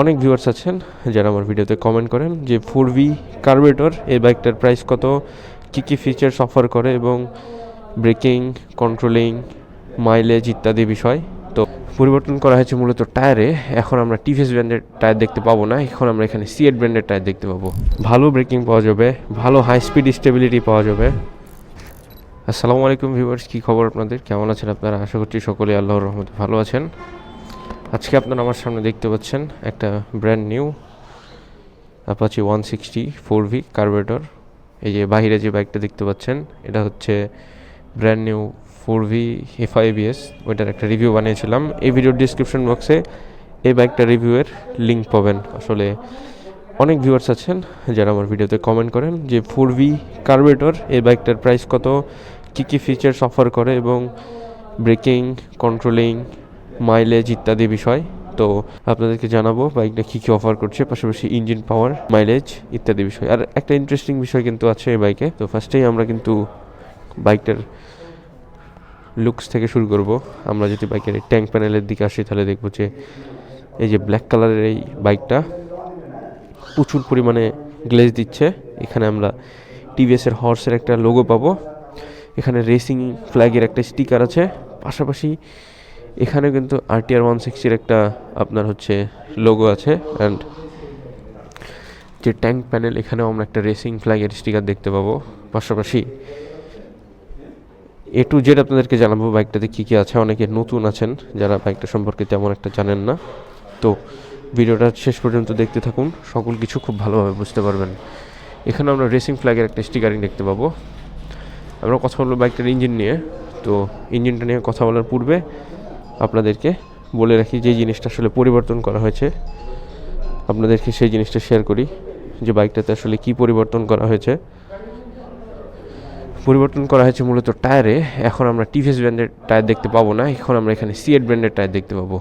অনেক ভিউয়ার্স আছেন যারা আমার ভিডিওতে কমেন্ট করেন যে ফোর ভি কার্বেটর এই বাইকটার প্রাইস কত, কী কী ফিচার্স অফার করে এবং ব্রেকিং কন্ট্রোলিং মাইলেজ ইত্যাদি বিষয়। তো পরিবর্তন করা হয়েছে মূলত টায়ারে এখন আমরা টিভিএস ব্র্যান্ডের টায়ার দেখতে পাবো না। এখন আমরা এখানে সিএড ব্র্যান্ডের টায়ার দেখতে পাবো। ভালো ব্রেকিং পাওয়া যাবে, ভালো হাই স্পিড স্টেবিলিটি পাওয়া যাবে। আসসালামু আলাইকুম ভিউয়ার্স কী খবর আপনাদের? কেমন আছেন আপনারা? আশা করছি সকলে আল্লাহর রহমতে ভালো আছেন। আজকে আপনারা আমার সামনে দেখতে পাচ্ছেন একটা brand new Apache one sixty four V carburettor এই যে বাইরে যে বাইকটা দেখতে পাচ্ছেন, এটা হচ্ছে brand new four V F I B S ওইটার একটা রিভিউ বানিয়েছিলাম। এই ভিডিওর ডিসক্রিপশন বক্সে এই বাইকটা রিভিউয়ের লিঙ্ক পাবেন। আসলে অনেক ভিউয়ার্স আছেন যারা আমার ভিডিওতে কমেন্ট করেন যে ফোর ভি কার্বেটর এই বাইকটার প্রাইস কত, কী কী ফিচার্স অফার করে এবং ব্রেকিং কন্ট্রোলিং মাইলেজ ইত্যাদি বিষয়। তো আপনাদেরকে জানাব বাইকটা কী কী অফার করছে, পাশাপাশি ইঞ্জিন পাওয়ার মাইলেজ ইত্যাদি বিষয়। আর একটা ইন্টারেস্টিং বিষয় কিন্তু আছে এই বাইকে তো ফার্স্টেই আমরা কিন্তু বাইকটার লুকস থেকে শুরু করব। আমরা যদি বাইকের ট্যাঙ্ক প্যানেলের দিকে আসি, তাহলে দেখব যে এই যে ব্ল্যাক কালারের এই বাইকটা প্রচুর পরিমাণে গ্লেজ দিচ্ছে। এখানে আমরা টিভিএসের হর্সের একটা লোগো পাবো। এখানে রেসিং ফ্ল্যাগের একটা স্টিকার আছে। পাশাপাশি এখানে কিন্তু আরটিআর ওয়ান সিক্সটির একটা আপনার হচ্ছে লোগো আছে অ্যান্ড যে ট্যাঙ্ক প্যানেল এখানেও আমরা একটা রেসিং ফ্ল্যাগের স্টিকার দেখতে পাবো। পাশাপাশি এ টু জেড আপনাদেরকে জানাব বাইকটাতে কী কী আছে। অনেকে নতুন আছেন যারা বাইকটা সম্পর্কে তেমন একটা জানেন না। তো ভিডিওটা শেষ পর্যন্ত দেখতে থাকুন। সকল কিছু খুব ভালোভাবে বুঝতে পারবেন। এখানে আমরা রেসিং ফ্ল্যাগের একটা স্টিকারিং দেখতে পাবো। আমরা কথা বলব বাইকটার ইঞ্জিন নিয়ে। তো ইঞ্জিনটা নিয়ে কথা বলার পূর্বে আপনাদেরকে বলে রাখি, যে জিনিসটা আসলে পরিবর্তন করা হয়েছে, আপনাদেরকে সেই জিনিসটা শেয়ার করি, যে বাইকটাতে আসলে কি পরিবর্তন করা হয়েছে। পরিবর্তন করা হয়েছে মূলত টায়ারে, এখন আমরা টিভিএস ব্র্যান্ডের টায়ার দেখতে পাবো না, এখন আমরা এখানে সিএড ব্র্যান্ডের টায়ার দেখতে পাবো।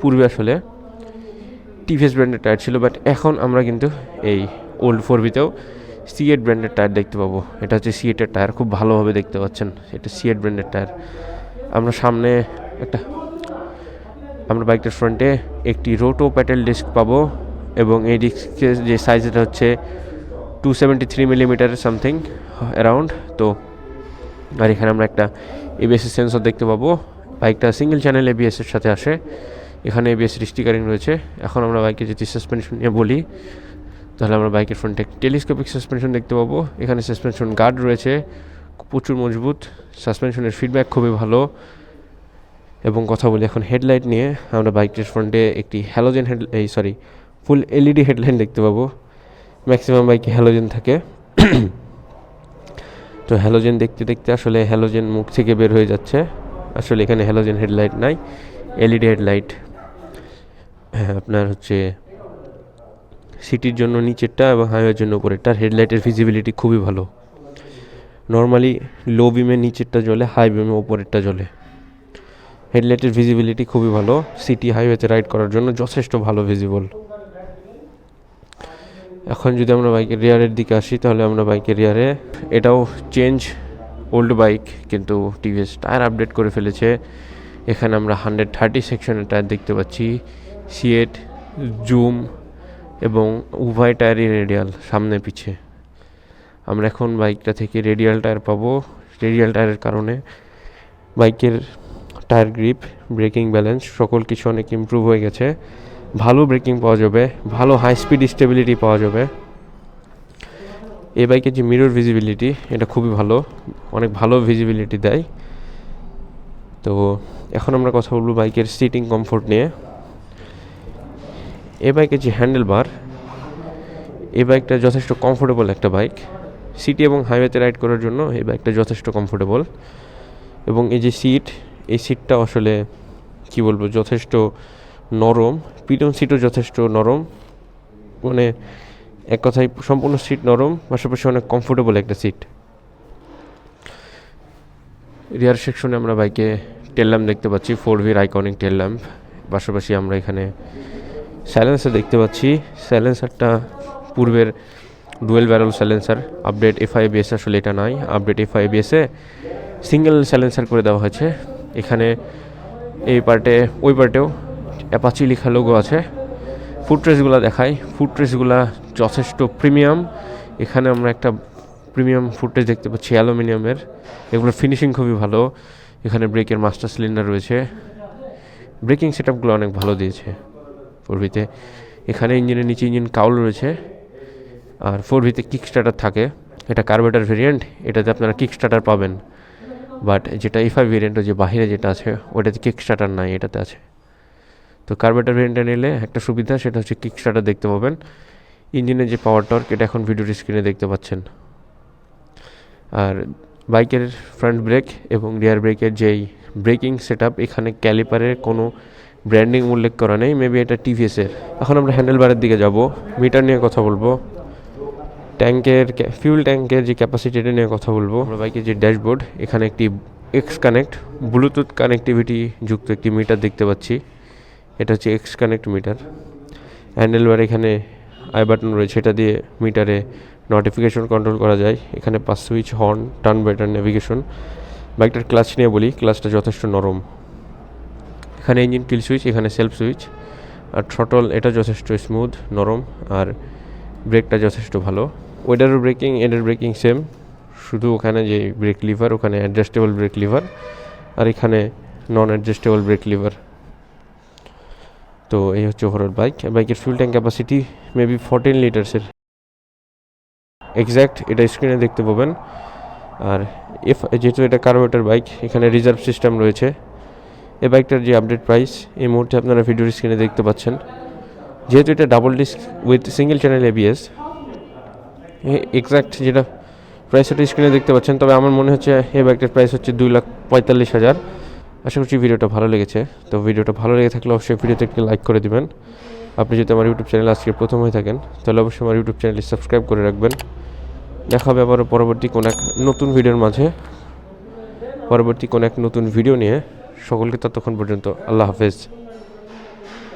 পূর্বে আসলে টিভিএস ব্র্যান্ডের টায়ার ছিল বাট এখন আমরা কিন্তু এই ওল্ড ফোর ভিতেও সিএড ব্র্যান্ডের টায়ার দেখতে পাবো। এটা হচ্ছে সিএটের টায়ার, খুব ভালোভাবে দেখতে পাচ্ছেন, এটা সিএড ব্র্যান্ডের টায়ার। আমরা সামনে একটা, আমরা বাইকটার ফ্রন্টে একটি রোটো প্যাটেল ডিস্ক পাবো এবং এই ডিস্কের যে সাইজটা হচ্ছে two seventy three millimetre something around তো, আর এখানে আমরা একটা এবিএস সেন্সর দেখতে পাবো। বাইকটা সিঙ্গেল চ্যানেল এবিএস এর সাথে আসে। এখানে এবিএস স্টিকারিং রয়েছে। এখন আমরা বাইকে যদি সাসপেনশন নিয়ে বলি, তাহলে আমরা বাইকের ফ্রন্টে টেলিস্কোপিক সাসপেনশন দেখতে পাবো। এখানে সাসপেনশন গার্ড রয়েছে। প্রচুর মজবুত সাসপেনশনের ফিডব্যাক খুবই ভালো এবং কথা বলি এখন হেডলাইট নিয়ে, আমরা বাইকটির ফ্রন্টে একটি হ্যালোজেন হেড এই সরি ফুল এলইডি হেডলাইট দেখতে পাবো। ম্যাক্সিমাম বাইকে হ্যালোজেন থাকে। তো হ্যালোজেন দেখতে দেখতে আসলে হ্যালোজেন মুখ থেকে বের হয়ে যাচ্ছে। আসলে এখানে হ্যালোজেন হেডলাইট নাই এলইডি হেডলাইট হ্যাঁ আপনার হচ্ছে সিটির জন্য নিচেরটা এবং হাইওয়ের জন্য উপরেরটার হেডলাইটের ভিজিবিলিটি খুবই ভালো। নর্মালি লো বিমে নিচেরটা জ্বলে হাই বিমে ওপরেরটা জ্বলে। হেডলাইটের ভিজিবিলিটি খুবই ভালো। সিটি হাইওয়েতে রাইড করার জন্য যথেষ্ট ভালো ভিজিবল এখন যদি আমরা বাইকের রিয়ারের দিকে আসি, তাহলে আমরা বাইকের রিয়ারে এটাও চেঞ্জ ওল্ড বাইক কিন্তু টিভিএস টায়ার আপডেট করে ফেলেছে। এখানে আমরা হান্ড্রেড থার্টি সেকশনের টায়ার দেখতে পাচ্ছি। সিয়েট জুম এবং উভয় টায়ারই রেডিয়াল সামনে, পিছে। আমরা এখন বাইকটা থেকে রেডিয়াল টায়ার পাবো। রেডিয়াল টায়ারের কারণে বাইকের টায়ার গ্রিপ ব্রেকিং ব্যালেন্স সকল কিছু অনেক ইমপ্রুভ হয়ে গেছে। ভালো ব্রেকিং পাওয়া যাবে, ভালো হাই স্পিড স্টেবিলিটি পাওয়া যাবে। এই বাইকের যে মিরর ভিজিবিলিটি এটা খুবই ভালো, অনেক ভালো ভিজিবিলিটি দেয়। তো এখন আমরা কথা বলব বাইকের সিটিং কমফোর্ট নিয়ে। এ বাইকের যে হ্যান্ডেল বার এই বাইকটা যথেষ্ট কমফোর্টেবল একটা বাইক। সিটি এবং হাইওয়েতে রাইড করার জন্য এই বাইকটা যথেষ্ট কমফোর্টেবল এবং এই যে সিট, এই সিটটা আসলে কি বলব, যথেষ্ট নরম। পিটন সিটও যথেষ্ট নরম। মানে এক কথায় সম্পূর্ণ সিট নরম, পাশাপাশি অনেক কমফোর্টেবল একটা সিট। রিয়ার সেকশনে আমরা বাইকে টেল ল্যাম্প দেখতে পাচ্ছি ফোর ভির আইকনিক টেল ল্যাম্প পাশাপাশি আমরা এখানে স্যালেন্সার দেখতে পাচ্ছি। স্যালেন্সারটা পূর্বের dual barrel silencer update F I BS আসলে এটা নাই আপডেট এফ আই বিএসে সিঙ্গেল স্যালেন্সার করে দেওয়া হয়েছে। এখানে এই পার্টে, ওই পার্টেও অ্যাপাচি লেখা লোগো আছে। ফুটরেসগুলো দেখাই। ফুটরেসগুলো যথেষ্ট প্রিমিয়াম এখানে আমরা একটা প্রিমিয়াম ফুটরেস দেখতে পাচ্ছি অ্যালুমিনিয়ামের এগুলোর ফিনিশিং খুবই ভালো। এখানে ব্রেকের মাস্টার সিলিন্ডার রয়েছে। ব্রেকিং সেট অনেক ভালো দিয়েছে। ফোর ভিতে এখানে ইঞ্জিনের নিচে ইঞ্জিন কাউল রয়েছে। আর ফোর ভিতে কিক স্টার্টার থাকে। এটা কার্বেটার ভেরিয়েন্ট এটাতে আপনারা কিক স্টার্টার পাবেন। বাট যেটা ইফাই ভেরিয়েন্ট যে বাহিরে যেটা আছে ওটাতে কিক স্টার্টার নাই, এটাতে আছে। তো কার্বেটার ভেরিয়েন্টটা নিলে একটা সুবিধা, সেটা হচ্ছে কিক স্টার্টার দেখতে পাবেন। ইঞ্জিনের যে পাওয়ার টর্ক এটা এখন ভিডিওর স্ক্রিনে দেখতে পাচ্ছেন। আর বাইকের ফ্রন্ট ব্রেক এবং রিয়ার ব্রেকের যেই ব্রেকিং সেট এখানে ক্যালিপারের কোনো ব্র্যান্ডিং উল্লেখ করা নেই। মেবি এটা টিভিএসের এখন আমরা হ্যান্ডেল বারের দিকে যাব। মিটার নিয়ে কথা বলব। ট্যাঙ্কের ফিউল ট্যাঙ্কের যে ক্যাপাসিটি এটা নিয়ে কথা বলব। আমরা বাইকের যে ড্যাশবোর্ড এখানে একটি এক্স কানেক্ট ব্লুটুথ কানেক্টিভিটি যুক্ত একটি মিটার দেখতে পাচ্ছি। এটা হচ্ছে X connect meter handle bar এখানে আই বাটন রয়েছে, এটা দিয়ে মিটারে নোটিফিকেশন কন্ট্রোল করা যায়। এখানে পাঁচ switch horn turn better navigation বাইকটার ক্লাচ নিয়ে বলি ক্লাচটা যথেষ্ট নরম। এখানে ইঞ্জিন কিল সুইচ এখানে সেলফ সুইচ আর থ্রটল এটা যথেষ্ট স্মুথ নরম। আর ব্রেকটা যথেষ্ট ভালো। ওয়েডার ব্রেকিং এডার ব্রেকিং সেম শুধু ওখানে যে ব্রেক লিভার ওখানে অ্যাডজাস্টেবল ব্রেক লিভার আর এখানে নন অ্যাডজাস্টেবল ব্রেক লিভার তো এই হচ্ছে ওভারঅল বাইক বাইকের fuel tank capacity maybe fourteen লিটার্সের exact এটা স্ক্রিনে দেখতে পাবেন। আর এফ যেহেতু এটা কার্বোরেটার বাইক এখানে রিজার্ভ সিস্টেম রয়েছে। এই বাইকটার যে আপডেট প্রাইস এই মুহূর্তে আপনারা ভিডিওর স্ক্রিনে দেখতে পাচ্ছেন। যেহেতু এটা double disc with single channel ABS exact যেটা প্রাইস ওটা স্ক্রিনে দেখতে পাচ্ছেন, তবে আমার মনে হচ্ছে এই বাইকটার প্রাইস হচ্ছে দুই লাখ পঁয়তাল্লিশ হাজার। আশা করছি ভিডিওটা ভালো লেগেছে, তো ভিডিওটা ভালো লেগে থাকলে অবশ্যই ভিডিওতে একটি লাইক করে দিবেন। আপনি যদি আমার ইউটিউব চ্যানেল আজকে প্রথম হয়ে থাকেন, তাহলে অবশ্যই আমার ইউটিউব চ্যানেলটি সাবস্ক্রাইব করে রাখবেন। দেখা হবে আবারও পরবর্তী কোনো এক নতুন ভিডিওর মাঝে। পরবর্তী কোনো এক নতুন ভিডিও নিয়ে। সকলকে ততক্ষণ পর্যন্ত আল্লাহ হাফেজ।